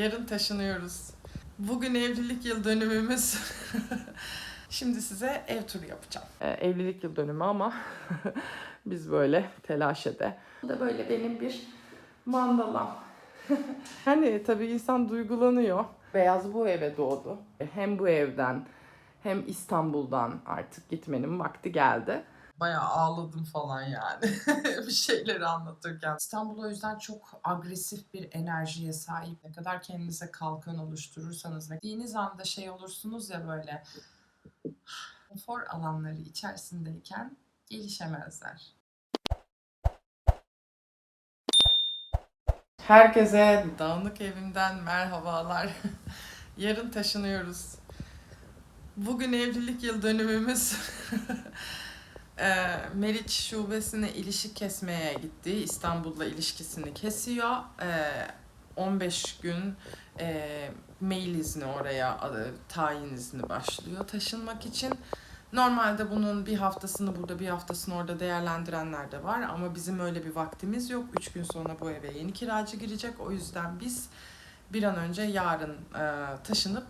Yarın taşınıyoruz. Bugün evlilik yıl dönümümüz. Şimdi size ev turu yapacağım. evlilik yıl dönümü ama biz böyle telaşede. Bu da böyle benim bir mandalam. hani tabii insan duygulanıyor. Beyaz bu eve doğdu. Hem bu evden hem İstanbul'dan artık gitmenin vakti geldi. Bayağı ağladım falan yani bir şeyleri anlatırken. İstanbul o yüzden çok agresif bir enerjiye sahip. Ne kadar kendinize kalkan oluşturursanız ve gittiğiniz anda şey olursunuz ya böyle konfor alanları içerisindeyken gelişemezler. Herkese dağınık evimden merhabalar. Yarın taşınıyoruz. Bugün evlilik yıl dönümümüz. Eee, Meriç şubesine ilişki kesmeye gitti. İstanbul'la ilişkisini kesiyor. Eee, 15 gün eee, mail izni oraya, adı- tayin izni başlıyor taşınmak için. Normalde bunun bir haftasını burada bir haftasını orada değerlendirenler de var ama bizim öyle bir vaktimiz yok. Üç gün sonra bu eve yeni kiracı girecek. O yüzden biz bir an önce yarın eee, taşınıp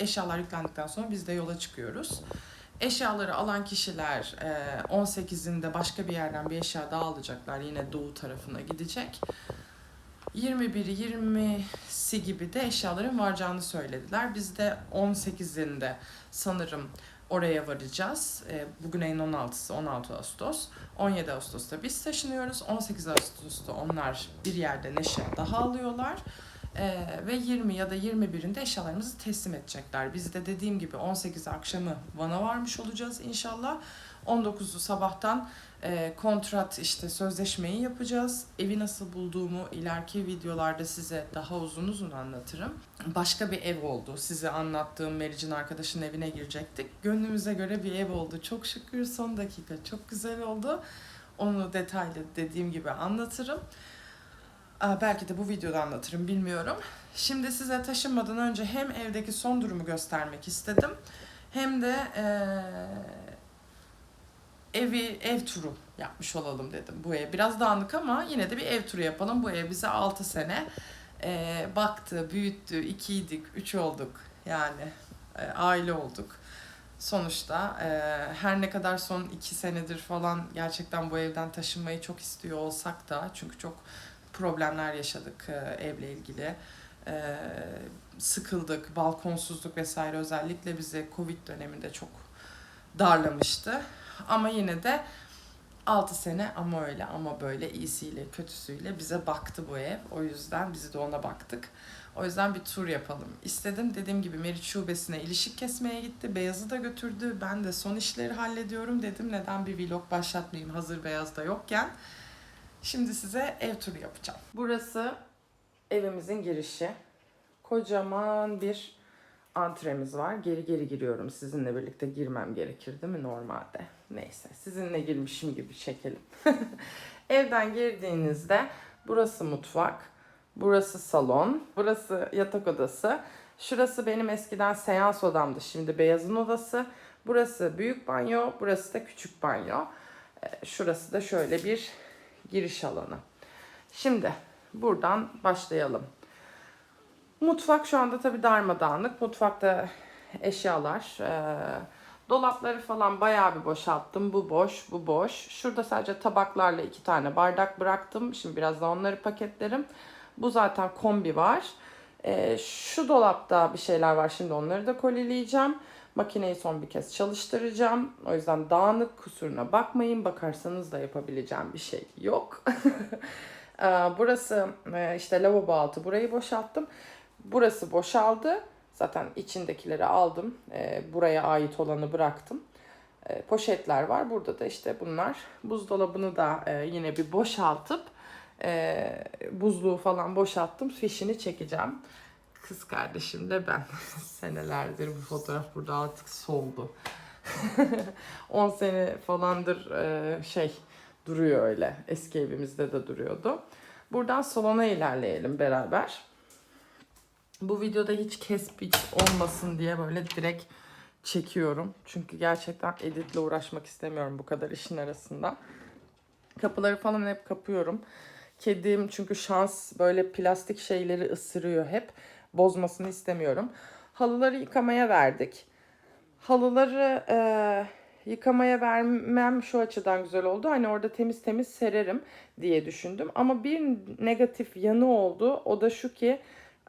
eşyalar yüklendikten sonra biz de yola çıkıyoruz. Eşyaları alan kişiler eee, 18'inde başka bir yerden bir eşya daha alacaklar. Yine doğu tarafına gidecek. 21'i 20'si gibi de eşyaların varacağını söylediler. Biz de 18'inde sanırım oraya varacağız. Eee, Bugün ayın 16'sı 16 Ağustos. 17 Ağustos'ta biz taşınıyoruz. 18 Ağustos'ta onlar bir yerden eşya daha alıyorlar. Ee, ve 20 ya da 21'inde eşyalarımızı teslim edecekler. Biz de dediğim gibi 18 akşamı Van'a varmış olacağız inşallah. 19'u sabahtan e, kontrat işte sözleşmeyi yapacağız. Evi nasıl bulduğumu ileriki videolarda size daha uzun uzun anlatırım. Başka bir ev oldu. Size anlattığım Meric'in arkadaşının evine girecektik. Gönlümüze göre bir ev oldu. Çok şükür son dakika çok güzel oldu. Onu detaylı dediğim gibi anlatırım. Belki de bu videoda anlatırım bilmiyorum. Şimdi size taşınmadan önce hem evdeki son durumu göstermek istedim. Hem de eee, evi ev turu yapmış olalım dedim. Bu ev biraz dağınık ama yine de bir ev turu yapalım. Bu ev bize 6 sene eee, baktı, büyüttü. ikiydik, üç olduk. Yani eee, aile olduk. Sonuçta eee, her ne kadar son iki senedir falan gerçekten bu evden taşınmayı çok istiyor olsak da çünkü çok problemler yaşadık e, evle ilgili. E, sıkıldık, balkonsuzluk vesaire özellikle bizi Covid döneminde çok darlamıştı. Ama yine de 6 sene ama öyle ama böyle iyisiyle kötüsüyle bize baktı bu ev. O yüzden biz de ona baktık. O yüzden bir tur yapalım istedim. Dediğim gibi Meriç Şubesi'ne ilişik kesmeye gitti. Beyaz'ı da götürdü. Ben de son işleri hallediyorum dedim. Neden bir vlog başlatmayayım hazır Beyaz da yokken. Şimdi size ev turu yapacağım. Burası evimizin girişi. Kocaman bir antremiz var. Geri geri giriyorum. Sizinle birlikte girmem gerekir değil mi normalde? Neyse sizinle girmişim gibi çekelim. Evden girdiğinizde burası mutfak, burası salon, burası yatak odası. Şurası benim eskiden seans odamdı. Şimdi beyazın odası. Burası büyük banyo, burası da küçük banyo. Ee, Şurası da şöyle bir giriş alanı. Şimdi buradan başlayalım. Mutfak şu anda tabii darmadağınık. Mutfakta eşyalar, e, dolapları falan bayağı bir boşalttım. Bu boş, bu boş. Şurada sadece tabaklarla iki tane bardak bıraktım. Şimdi biraz da onları paketlerim. Bu zaten kombi var. E, şu dolapta bir şeyler var. Şimdi onları da kolileyeceğim. Makineyi son bir kez çalıştıracağım. O yüzden dağınık kusuruna bakmayın. Bakarsanız da yapabileceğim bir şey yok. Ee, Burası e, işte lavabo altı. Burayı boşalttım. Burası boşaldı. Zaten içindekileri aldım. Ee, Buraya ait olanı bıraktım. Ee, Poşetler var. Burada da işte bunlar. Buzdolabını da e, yine bir boşaltıp e, buzluğu falan boşalttım. Fişini çekeceğim. Kız kardeşimle ben. Senelerdir bu fotoğraf burada artık soldu. 10 sene falandır e, şey duruyor öyle. Eski evimizde de duruyordu. Buradan salona ilerleyelim beraber. Bu videoda hiç kes biç olmasın diye böyle direkt çekiyorum. Çünkü gerçekten editle uğraşmak istemiyorum bu kadar işin arasında. Kapıları falan hep kapıyorum. Kedim çünkü şans böyle plastik şeyleri ısırıyor hep. Bozmasını istemiyorum. Halıları yıkamaya verdik. Halıları e, yıkamaya vermem şu açıdan güzel oldu. Hani orada temiz temiz sererim diye düşündüm. Ama bir negatif yanı oldu. O da şu ki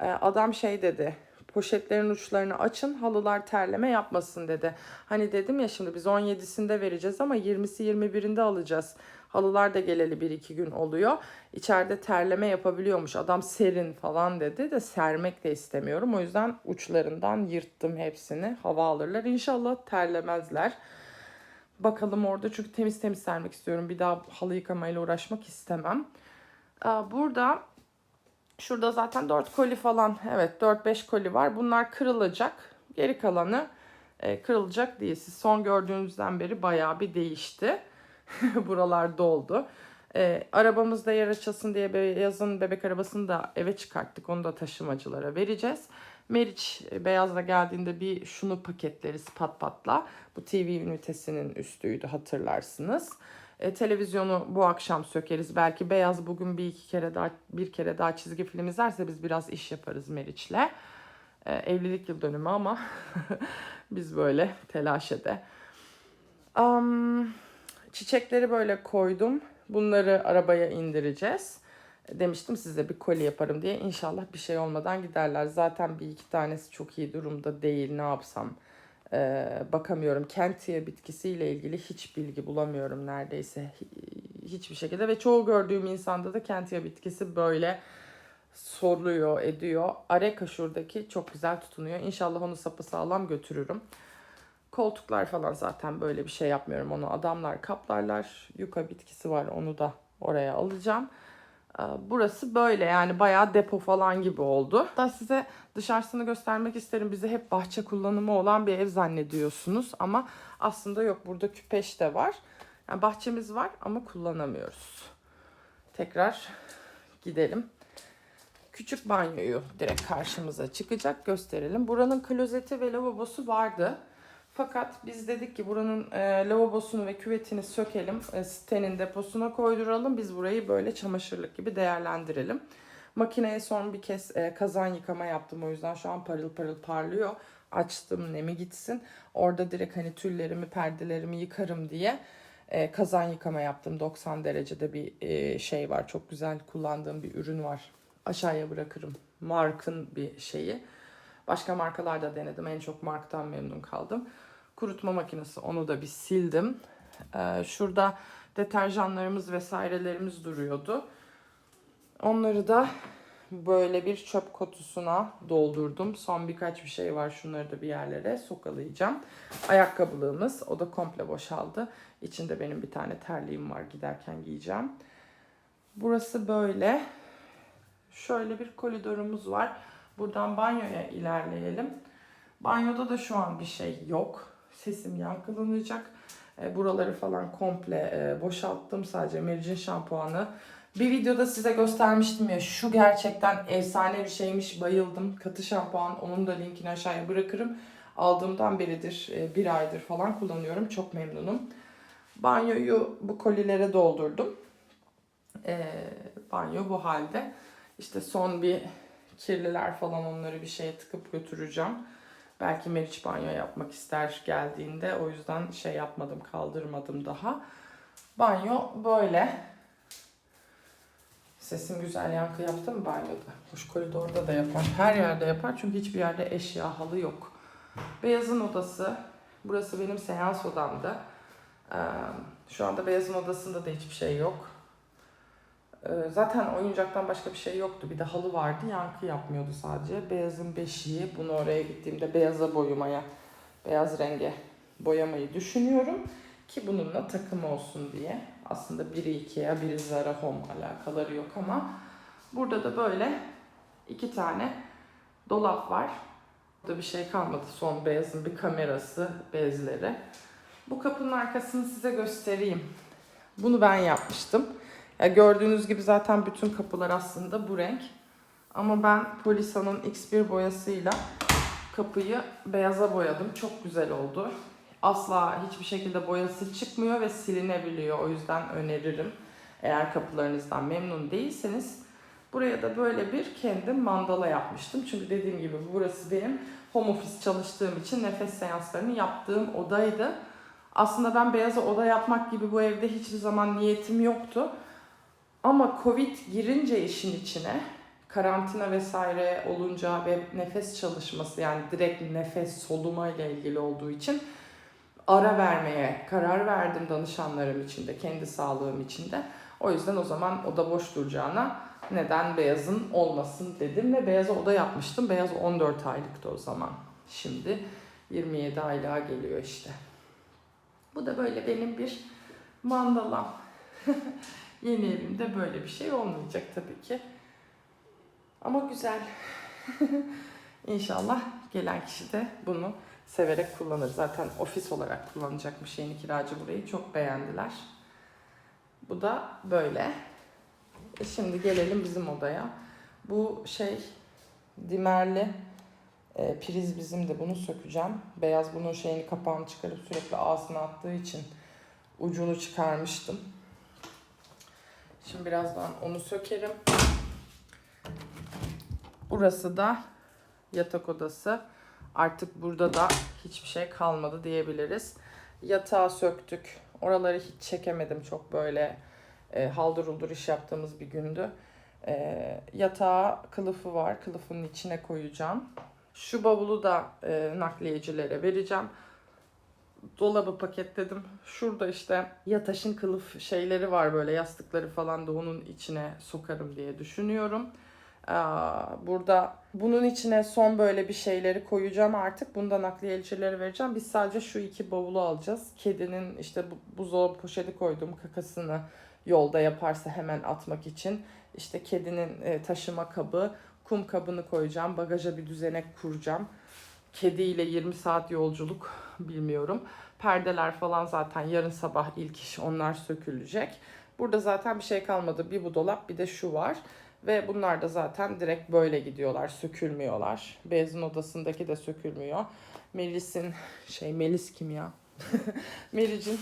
e, adam şey dedi. Poşetlerin uçlarını açın halılar terleme yapmasın dedi. Hani dedim ya şimdi biz 17'sinde vereceğiz ama 20'si 21'inde alacağız. Halılar da geleli 1-2 gün oluyor. İçeride terleme yapabiliyormuş. Adam serin falan dedi de sermek de istemiyorum. O yüzden uçlarından yırttım hepsini. Hava alırlar. İnşallah terlemezler. Bakalım orada çünkü temiz temiz sermek istiyorum. Bir daha halı yıkamayla uğraşmak istemem. Burada şurada zaten 4 koli falan evet 4-5 koli var. Bunlar kırılacak. Geri kalanı e, kırılacak diye siz son gördüğünüzden beri bayağı bir değişti. Buralar doldu. E, arabamızda yer açılsın diye be- yazın bebek arabasını da eve çıkarttık. Onu da taşımacılara vereceğiz. Meriç e, Beyaz'la geldiğinde bir şunu paketleriz pat patla. Bu TV ünitesinin üstüydü hatırlarsınız. E, televizyonu bu akşam sökeriz. Belki Beyaz bugün bir iki kere daha bir kere daha çizgi film izlerse biz biraz iş yaparız Meriç'le. E, evlilik yıl dönümü ama biz böyle telaşede. Am, çiçekleri böyle koydum. Bunları arabaya indireceğiz. Demiştim size bir koli yaparım diye. İnşallah bir şey olmadan giderler. Zaten bir iki tanesi çok iyi durumda değil. Ne yapsam Ee, bakamıyorum. Kentiye bitkisiyle ilgili hiç bilgi bulamıyorum neredeyse. Hi- Hiçbir şekilde. Ve çoğu gördüğüm insanda da kentiye bitkisi böyle soruluyor, ediyor. Areka şuradaki çok güzel tutunuyor. İnşallah onu sapasağlam götürürüm. Koltuklar falan zaten böyle bir şey yapmıyorum. Onu adamlar kaplarlar. Yuka bitkisi var onu da oraya alacağım. Ee, Burası böyle yani bayağı depo falan gibi oldu. Da size dışarısını göstermek isterim. Bizi hep bahçe kullanımı olan bir ev zannediyorsunuz ama aslında yok. Burada küpeş de var. Yani bahçemiz var ama kullanamıyoruz. Tekrar gidelim. Küçük banyoyu direkt karşımıza çıkacak gösterelim. Buranın klozeti ve lavabosu vardı. Fakat biz dedik ki buranın e, lavabosunu ve küvetini sökelim. E, sitenin deposuna koyduralım. Biz burayı böyle çamaşırlık gibi değerlendirelim. Makineye son bir kez e, kazan yıkama yaptım. O yüzden şu an parıl parıl parlıyor. Açtım nemi gitsin. Orada direkt hani tüllerimi, perdelerimi yıkarım diye e, kazan yıkama yaptım. 90 derecede bir e, şey var. Çok güzel kullandığım bir ürün var. Aşağıya bırakırım. Mark'ın bir şeyi. Başka markalar da denedim. En çok Mark'tan memnun kaldım. Kurutma makinesi onu da bir sildim. Ee, şurada deterjanlarımız vesairelerimiz duruyordu. Onları da böyle bir çöp kutusuna doldurdum. Son birkaç bir şey var. Şunları da bir yerlere sokalayacağım. Ayakkabılığımız o da komple boşaldı. İçinde benim bir tane terliğim var giderken giyeceğim. Burası böyle. Şöyle bir koridorumuz var. Buradan banyoya ilerleyelim. Banyoda da şu an bir şey yok. Sesim yankılanacak. E, buraları falan komple e, boşalttım. Sadece Meric'in şampuanı. Bir videoda size göstermiştim ya şu gerçekten efsane bir şeymiş. Bayıldım. Katı şampuan. Onun da linkini aşağıya bırakırım. Aldığımdan beridir e, bir aydır falan kullanıyorum. Çok memnunum. Banyoyu bu kolilere doldurdum. E, banyo bu halde. İşte son bir kirliler falan onları bir şeye tıkıp götüreceğim. Belki Meriç banyo yapmak ister geldiğinde. O yüzden şey yapmadım, kaldırmadım daha. Banyo böyle. Sesim güzel yankı yaptı mı banyoda? Hoş koridorda da yapar. Her yerde yapar çünkü hiçbir yerde eşya halı yok. Beyazın odası. Burası benim seans odamdı. Şu anda Beyazın odasında da hiçbir şey yok. Ee, Zaten oyuncaktan başka bir şey yoktu. Bir de halı vardı. Yankı yapmıyordu sadece. Beyazın beşiği. Bunu oraya gittiğimde beyaza boyamaya, beyaz renge boyamayı düşünüyorum. Ki bununla takım olsun diye. Aslında biri Ikea, biri Zara Home alakaları yok ama burada da böyle iki tane dolap var. Burada bir şey kalmadı. Son beyazın bir kamerası, bezleri. Bu kapının arkasını size göstereyim. Bunu ben yapmıştım. Ya gördüğünüz gibi zaten bütün kapılar aslında bu renk. Ama ben Polisa'nın X1 boyasıyla kapıyı beyaza boyadım. Çok güzel oldu. Asla hiçbir şekilde boyası çıkmıyor ve silinebiliyor. O yüzden öneririm. Eğer kapılarınızdan memnun değilseniz buraya da böyle bir kendim mandala yapmıştım. Çünkü dediğim gibi burası benim home office çalıştığım için nefes seanslarını yaptığım odaydı. Aslında ben beyaza oda yapmak gibi bu evde hiçbir zaman niyetim yoktu. Ama Covid girince işin içine, karantina vesaire olunca ve nefes çalışması yani direkt nefes soluma ile ilgili olduğu için ara vermeye karar verdim danışanlarım için de, kendi sağlığım için de. O yüzden o zaman oda boş duracağına neden beyazın olmasın dedim ve beyaza oda yapmıştım. Beyaz 14 aylıktı o zaman. Şimdi 27 aylığa geliyor işte. Bu da böyle benim bir mandalam. Yeni evimde böyle bir şey olmayacak tabii ki. Ama güzel. İnşallah gelen kişi de bunu severek kullanır. Zaten ofis olarak kullanacakmış yeni kiracı burayı. Çok beğendiler. Bu da böyle. E şimdi gelelim bizim odaya. Bu şey dimerli e, priz bizim de bunu sökeceğim. Beyaz bunun şeyini kapağını çıkarıp sürekli ağzına attığı için ucunu çıkarmıştım. Şimdi birazdan onu sökerim. Burası da yatak odası. Artık burada da hiçbir şey kalmadı diyebiliriz. Yatağı söktük. Oraları hiç çekemedim çok böyle e, haldır uldur iş yaptığımız bir gündü. E, yatağa kılıfı var. Kılıfının içine koyacağım. Şu bavulu da e, nakliyecilere vereceğim. Dolabı paketledim. Şurada işte yataşın kılıf şeyleri var böyle yastıkları falan da onun içine sokarım diye düşünüyorum. Burada bunun içine son böyle bir şeyleri koyacağım artık. Bunu da nakliyecileri vereceğim. Biz sadece şu iki bavulu alacağız. Kedinin işte bu- buzdolabı poşeti koyduğum kakasını yolda yaparsa hemen atmak için. İşte kedinin e, taşıma kabı, kum kabını koyacağım. Bagaja bir düzenek kuracağım. Kediyle 20 saat yolculuk bilmiyorum. Perdeler falan zaten yarın sabah ilk iş onlar sökülecek. Burada zaten bir şey kalmadı. Bir bu dolap bir de şu var. Ve bunlar da zaten direkt böyle gidiyorlar. Sökülmüyorlar. Beyazın odasındaki de sökülmüyor. Melis'in şey Melis kim ya? Melic'in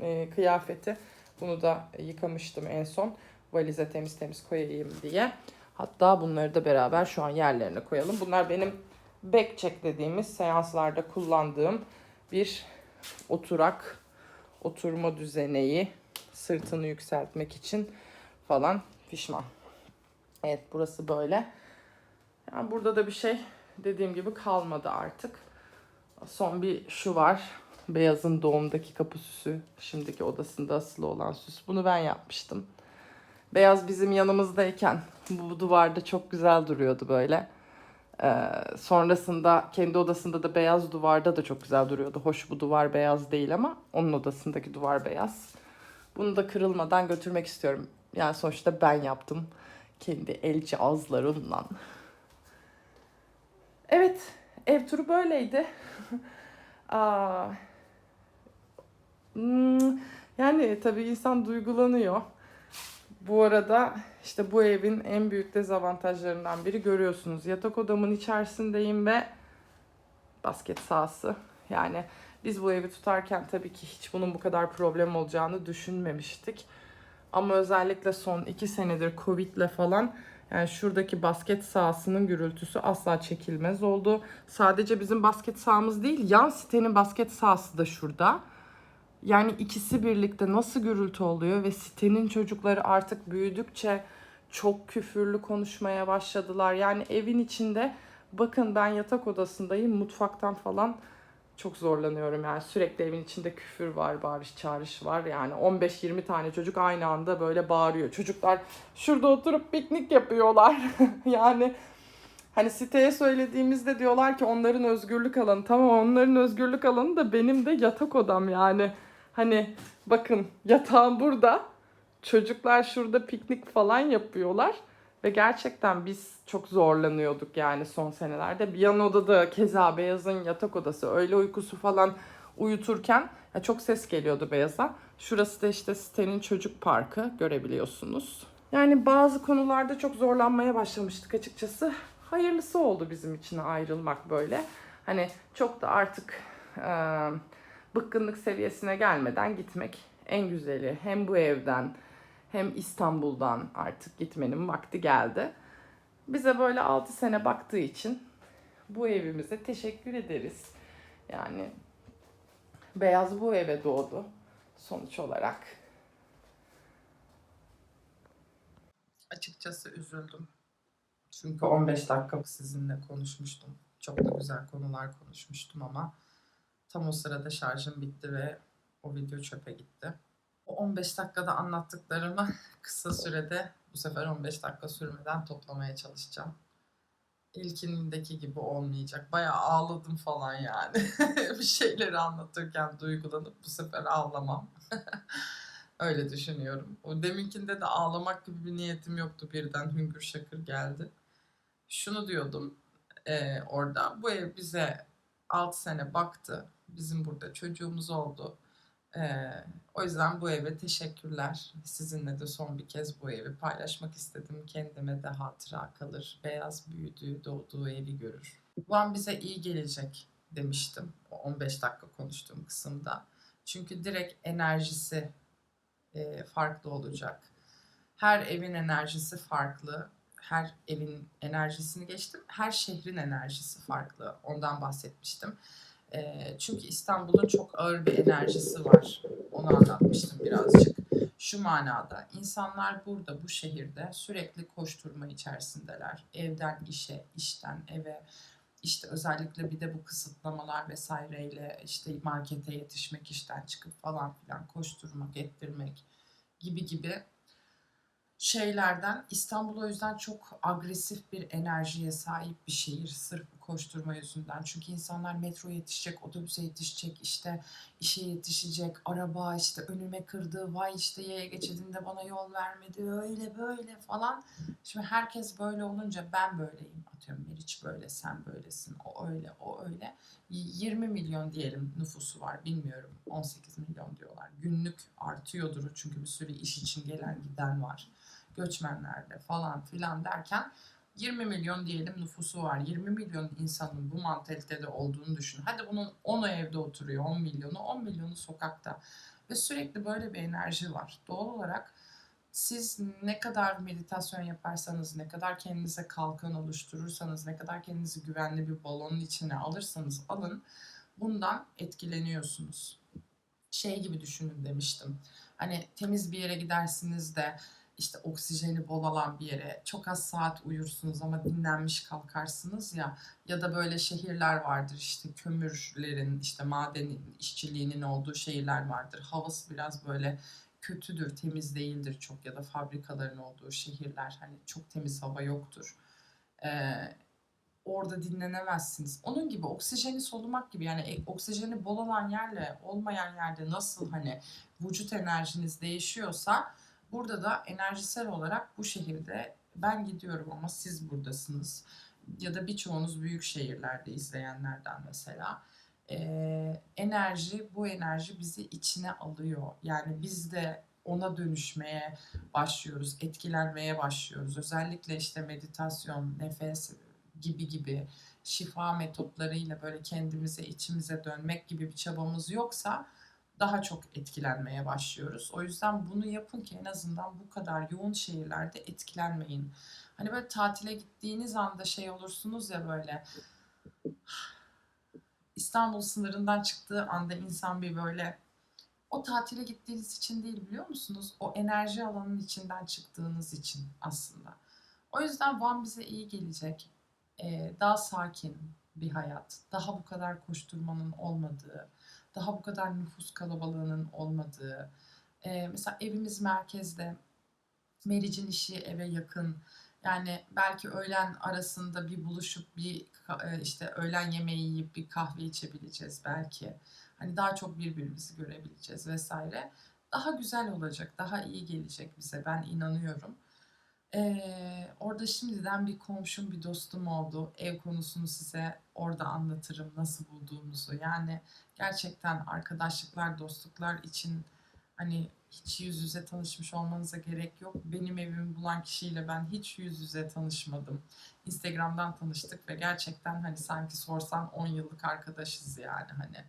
e, kıyafeti. Bunu da yıkamıştım en son. Valize temiz temiz koyayım diye. Hatta bunları da beraber şu an yerlerine koyalım. Bunlar benim backcheck dediğimiz seanslarda kullandığım bir oturak, oturma düzeneği, sırtını yükseltmek için falan fişman. Evet burası böyle. Yani burada da bir şey dediğim gibi kalmadı artık. Son bir şu var. Beyazın doğumdaki kapı süsü. Şimdiki odasında asılı olan süs. Bunu ben yapmıştım. Beyaz bizim yanımızdayken bu duvarda çok güzel duruyordu böyle. Ee, sonrasında kendi odasında da beyaz duvarda da çok güzel duruyordu. Hoş bu duvar beyaz değil ama onun odasındaki duvar beyaz. Bunu da kırılmadan götürmek istiyorum. Yani sonuçta ben yaptım. Kendi el cihazlarımla. Evet, ev turu böyleydi. Aa, hmm, yani tabii insan duygulanıyor. Bu arada işte bu evin en büyük dezavantajlarından biri görüyorsunuz. Yatak odamın içerisindeyim ve basket sahası. Yani biz bu evi tutarken tabii ki hiç bunun bu kadar problem olacağını düşünmemiştik. Ama özellikle son iki senedir Covid'le falan yani şuradaki basket sahasının gürültüsü asla çekilmez oldu. Sadece bizim basket sahamız değil, yan sitenin basket sahası da şurada. Yani ikisi birlikte nasıl gürültü oluyor ve sitenin çocukları artık büyüdükçe çok küfürlü konuşmaya başladılar. Yani evin içinde bakın ben yatak odasındayım mutfaktan falan çok zorlanıyorum yani sürekli evin içinde küfür var, bağırış çağırış var. Yani 15-20 tane çocuk aynı anda böyle bağırıyor. Çocuklar şurada oturup piknik yapıyorlar. yani hani siteye söylediğimizde diyorlar ki onların özgürlük alanı. Tamam onların özgürlük alanı da benim de yatak odam yani. Hani bakın yatağım burada. Çocuklar şurada piknik falan yapıyorlar. Ve gerçekten biz çok zorlanıyorduk yani son senelerde. Bir yan odada keza Beyaz'ın yatak odası öğle uykusu falan uyuturken ya çok ses geliyordu Beyaz'a. Şurası da işte sitenin çocuk parkı görebiliyorsunuz. Yani bazı konularda çok zorlanmaya başlamıştık açıkçası. Hayırlısı oldu bizim için ayrılmak böyle. Hani çok da artık e, bıkkınlık seviyesine gelmeden gitmek en güzeli. Hem bu evden hem İstanbul'dan artık gitmenin vakti geldi. Bize böyle 6 sene baktığı için bu evimize teşekkür ederiz. Yani Beyaz bu eve doğdu sonuç olarak. Açıkçası üzüldüm. Çünkü 15 dakika sizinle konuşmuştum. Çok da güzel konular konuşmuştum ama tam o sırada şarjım bitti ve o video çöpe gitti. O 15 dakikada anlattıklarımı kısa sürede bu sefer 15 dakika sürmeden toplamaya çalışacağım. İlkindeki gibi olmayacak. Bayağı ağladım falan yani. bir şeyleri anlatırken duygulanıp bu sefer ağlamam. Öyle düşünüyorum. O deminkinde de ağlamak gibi bir niyetim yoktu. Birden hüngür şakır geldi. Şunu diyordum e, orada. Bu ev bize 6 sene baktı. Bizim burada çocuğumuz oldu. E, o yüzden bu eve teşekkürler. Sizinle de son bir kez bu evi paylaşmak istedim. Kendime de hatıra kalır. Beyaz büyüdüğü, doğduğu evi görür. Bu an bize iyi gelecek demiştim. O 15 dakika konuştuğum kısımda. Çünkü direkt enerjisi e, farklı olacak. Her evin enerjisi farklı. Her evin enerjisini geçtim. Her şehrin enerjisi farklı. Ondan bahsetmiştim. E, çünkü İstanbul'un çok ağır bir enerjisi var. Onu anlatmıştım birazcık. Şu manada insanlar burada bu şehirde sürekli koşturma içerisindeler. Evden işe, işten eve, işte özellikle bir de bu kısıtlamalar vesaireyle işte markete yetişmek, işten çıkıp falan filan koşturmak, ettirmek gibi gibi şeylerden İstanbul o yüzden çok agresif bir enerjiye sahip bir şehir sırf bu koşturma yüzünden. Çünkü insanlar metro yetişecek, otobüse yetişecek, işte işe yetişecek, araba işte önüme kırdı, vay işte yaya geçidinde bana yol vermedi, öyle böyle falan. Şimdi herkes böyle olunca ben böyleyim. Atıyorum Meriç böyle, sen böylesin, o öyle, o öyle. 20 milyon diyelim nüfusu var bilmiyorum 18 milyon diyorlar. Günlük artıyordur çünkü bir sürü iş için gelen giden var göçmenlerle falan filan derken 20 milyon diyelim nüfusu var. 20 milyon insanın bu mantalitede olduğunu düşün. Hadi bunun 10'u evde oturuyor, 10 milyonu, 10 milyonu sokakta. Ve sürekli böyle bir enerji var. Doğal olarak siz ne kadar meditasyon yaparsanız, ne kadar kendinize kalkan oluşturursanız, ne kadar kendinizi güvenli bir balonun içine alırsanız alın, bundan etkileniyorsunuz. Şey gibi düşünün demiştim. Hani temiz bir yere gidersiniz de işte oksijeni bol alan bir yere çok az saat uyursunuz ama dinlenmiş kalkarsınız ya ya da böyle şehirler vardır işte kömürlerin işte maden işçiliğinin olduğu şehirler vardır. Havası biraz böyle kötüdür, temiz değildir çok ya da fabrikaların olduğu şehirler hani çok temiz hava yoktur. Ee, orada dinlenemezsiniz. Onun gibi oksijeni solumak gibi yani e, oksijeni bol olan yerle olmayan yerde nasıl hani vücut enerjiniz değişiyorsa Burada da enerjisel olarak bu şehirde ben gidiyorum ama siz buradasınız. Ya da birçoğunuz büyük şehirlerde izleyenlerden mesela. Ee, enerji, bu enerji bizi içine alıyor. Yani biz de ona dönüşmeye başlıyoruz, etkilenmeye başlıyoruz. Özellikle işte meditasyon, nefes gibi gibi şifa metotlarıyla böyle kendimize, içimize dönmek gibi bir çabamız yoksa daha çok etkilenmeye başlıyoruz. O yüzden bunu yapın ki en azından bu kadar yoğun şehirlerde etkilenmeyin. Hani böyle tatile gittiğiniz anda şey olursunuz ya böyle İstanbul sınırından çıktığı anda insan bir böyle o tatile gittiğiniz için değil biliyor musunuz? O enerji alanının içinden çıktığınız için aslında. O yüzden Van bize iyi gelecek. Ee, daha sakin bir hayat. Daha bu kadar koşturmanın olmadığı daha bu kadar nüfus kalabalığının olmadığı, e, mesela evimiz merkezde, Meriç'in işi eve yakın, yani belki öğlen arasında bir buluşup bir e, işte öğlen yemeği yiyip bir kahve içebileceğiz belki. Hani daha çok birbirimizi görebileceğiz vesaire. Daha güzel olacak, daha iyi gelecek bize ben inanıyorum. Ee, orada şimdiden bir komşum, bir dostum oldu. Ev konusunu size orada anlatırım nasıl bulduğumuzu. Yani gerçekten arkadaşlıklar, dostluklar için hani hiç yüz yüze tanışmış olmanıza gerek yok. Benim evimi bulan kişiyle ben hiç yüz yüze tanışmadım. Instagram'dan tanıştık ve gerçekten hani sanki sorsan 10 yıllık arkadaşız yani hani.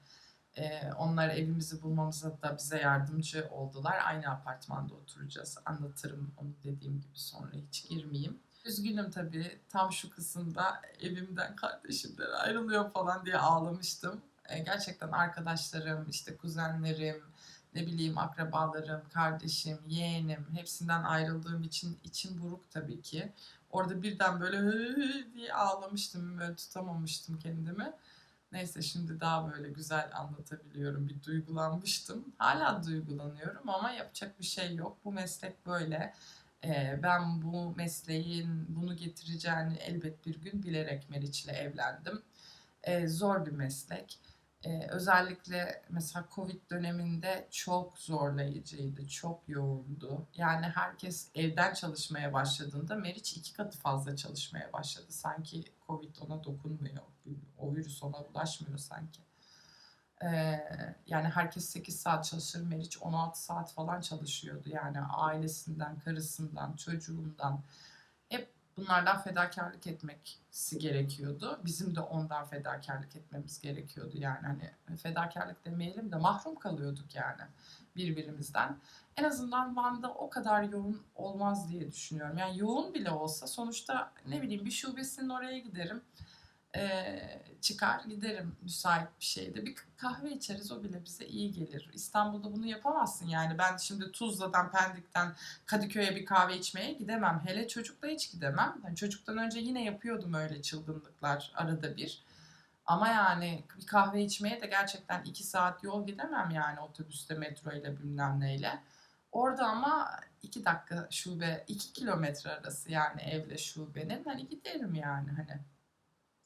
Ee, onlar evimizi bulmamıza da bize yardımcı oldular. Aynı apartmanda oturacağız. Anlatırım onu dediğim gibi sonra hiç girmeyeyim. Üzgünüm tabii. Tam şu kısımda evimden, kardeşimden ayrılıyor falan diye ağlamıştım. Ee, gerçekten arkadaşlarım, işte kuzenlerim, ne bileyim akrabalarım, kardeşim, yeğenim hepsinden ayrıldığım için içim buruk tabii ki. Orada birden böyle diye ağlamıştım, böyle tutamamıştım kendimi. Neyse şimdi daha böyle güzel anlatabiliyorum. Bir duygulanmıştım. Hala duygulanıyorum ama yapacak bir şey yok. Bu meslek böyle. Ee, ben bu mesleğin bunu getireceğini elbet bir gün bilerek Meriç'le evlendim. Ee, zor bir meslek. Ee, özellikle mesela Covid döneminde çok zorlayıcıydı, çok yoğundu. Yani herkes evden çalışmaya başladığında Meriç iki katı fazla çalışmaya başladı. Sanki Covid ona dokunmuyor, o virüs ona bulaşmıyor sanki. Ee, yani herkes 8 saat çalışır, Meriç 16 saat falan çalışıyordu. Yani ailesinden, karısından, çocuğundan bunlardan fedakarlık etmesi gerekiyordu. Bizim de ondan fedakarlık etmemiz gerekiyordu. Yani hani fedakarlık demeyelim de mahrum kalıyorduk yani birbirimizden. En azından Van'da o kadar yoğun olmaz diye düşünüyorum. Yani yoğun bile olsa sonuçta ne bileyim bir şubesinin oraya giderim. Ee, çıkar giderim müsait bir şeyde. Bir kahve içeriz o bile bize iyi gelir. İstanbul'da bunu yapamazsın yani. Ben şimdi Tuzla'dan, Pendik'ten Kadıköy'e bir kahve içmeye gidemem. Hele çocukla hiç gidemem. Yani çocuktan önce yine yapıyordum öyle çılgınlıklar arada bir. Ama yani bir kahve içmeye de gerçekten iki saat yol gidemem yani otobüste, metro ile bilmem neyle. Orada ama iki dakika şube, iki kilometre arası yani evle şubenin. Hani giderim yani hani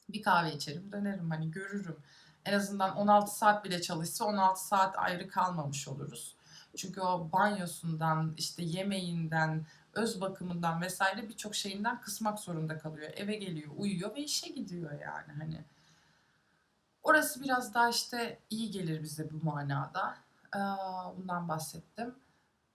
bir kahve içerim dönerim hani görürüm. En azından 16 saat bile çalışsa 16 saat ayrı kalmamış oluruz. Çünkü o banyosundan, işte yemeğinden, öz bakımından vesaire birçok şeyinden kısmak zorunda kalıyor. Eve geliyor, uyuyor ve işe gidiyor yani hani. Orası biraz daha işte iyi gelir bize bu manada. Bundan bahsettim.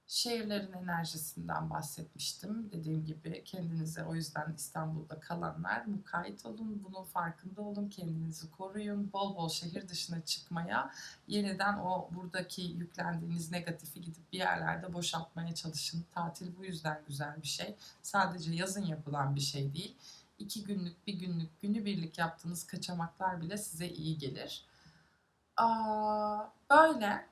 Şehirlerin enerjisinden bahsetmiştim. Dediğim gibi kendinize o yüzden İstanbul'da kalanlar mukayyet olun, bunun farkında olun, kendinizi koruyun. Bol bol şehir dışına çıkmaya, yeniden o buradaki yüklendiğiniz negatifi gidip bir yerlerde boşaltmaya çalışın. Tatil bu yüzden güzel bir şey. Sadece yazın yapılan bir şey değil. İki günlük, bir günlük, günübirlik yaptığınız kaçamaklar bile size iyi gelir. Aa, böyle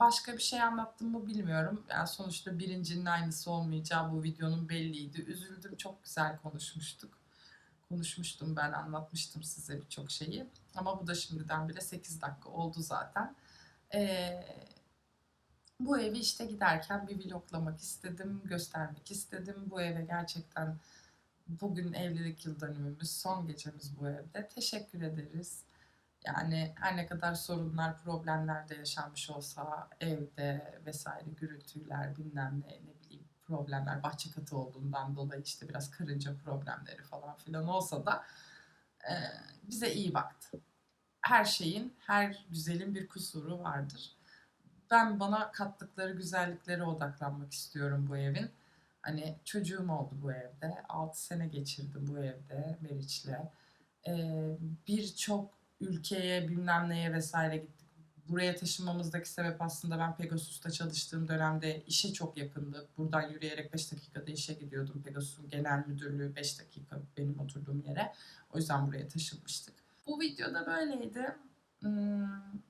başka bir şey anlattım mı bilmiyorum. Yani sonuçta birincinin aynısı olmayacağı bu videonun belliydi. Üzüldüm çok güzel konuşmuştuk. Konuşmuştum ben anlatmıştım size birçok şeyi. Ama bu da şimdiden bile 8 dakika oldu zaten. Ee, bu evi işte giderken bir vloglamak istedim, göstermek istedim. Bu eve gerçekten bugün evlilik yıl dönümümüz, son gecemiz bu evde. Teşekkür ederiz. Yani her ne kadar sorunlar, problemler de yaşanmış olsa evde vesaire gürültüler, bilmem ne, ne bileyim problemler, bahçe katı olduğundan dolayı işte biraz karınca problemleri falan filan olsa da e, bize iyi baktı. Her şeyin, her güzelin bir kusuru vardır. Ben bana kattıkları güzelliklere odaklanmak istiyorum bu evin. Hani çocuğum oldu bu evde. 6 sene geçirdim bu evde Meriç'le. Ee, Birçok ülkeye bilmem neye vesaire gittik. Buraya taşınmamızdaki sebep aslında ben Pegasus'ta çalıştığım dönemde işe çok yakındı. Buradan yürüyerek 5 dakikada işe gidiyordum. Pegasus'un genel müdürlüğü 5 dakika benim oturduğum yere. O yüzden buraya taşınmıştık. Bu videoda böyleydi. Hmm,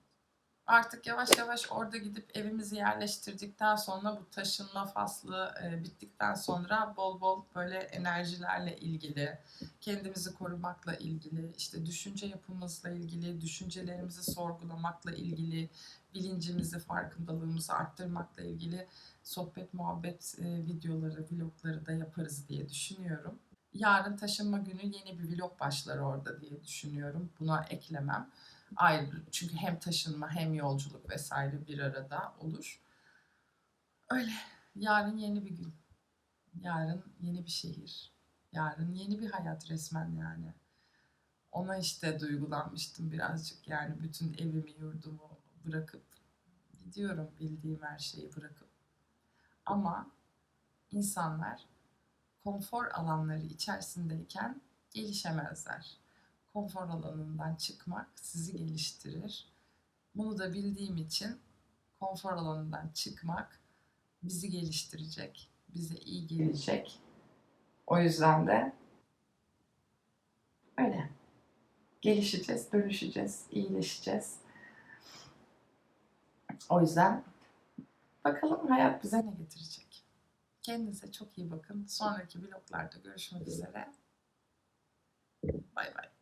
artık yavaş yavaş orada gidip evimizi yerleştirdikten sonra bu taşınma faslı e, bittikten sonra bol bol böyle enerjilerle ilgili, kendimizi korumakla ilgili, işte düşünce yapımızla ilgili, düşüncelerimizi sorgulamakla ilgili, bilincimizi, farkındalığımızı arttırmakla ilgili sohbet, muhabbet e, videoları, vlogları da yaparız diye düşünüyorum. Yarın taşınma günü yeni bir vlog başlar orada diye düşünüyorum. Buna eklemem ayrı. Çünkü hem taşınma hem yolculuk vesaire bir arada olur. Öyle. Yarın yeni bir gün. Yarın yeni bir şehir. Yarın yeni bir hayat resmen yani. Ona işte duygulanmıştım birazcık yani bütün evimi yurdumu bırakıp gidiyorum bildiğim her şeyi bırakıp. Ama insanlar konfor alanları içerisindeyken gelişemezler konfor alanından çıkmak sizi geliştirir. Bunu da bildiğim için konfor alanından çıkmak bizi geliştirecek, bize iyi gelecek. O yüzden de öyle. Gelişeceğiz, dönüşeceğiz, iyileşeceğiz. O yüzden bakalım hayat bize ne getirecek. Kendinize çok iyi bakın. Sonraki vloglarda görüşmek üzere. Bay bay.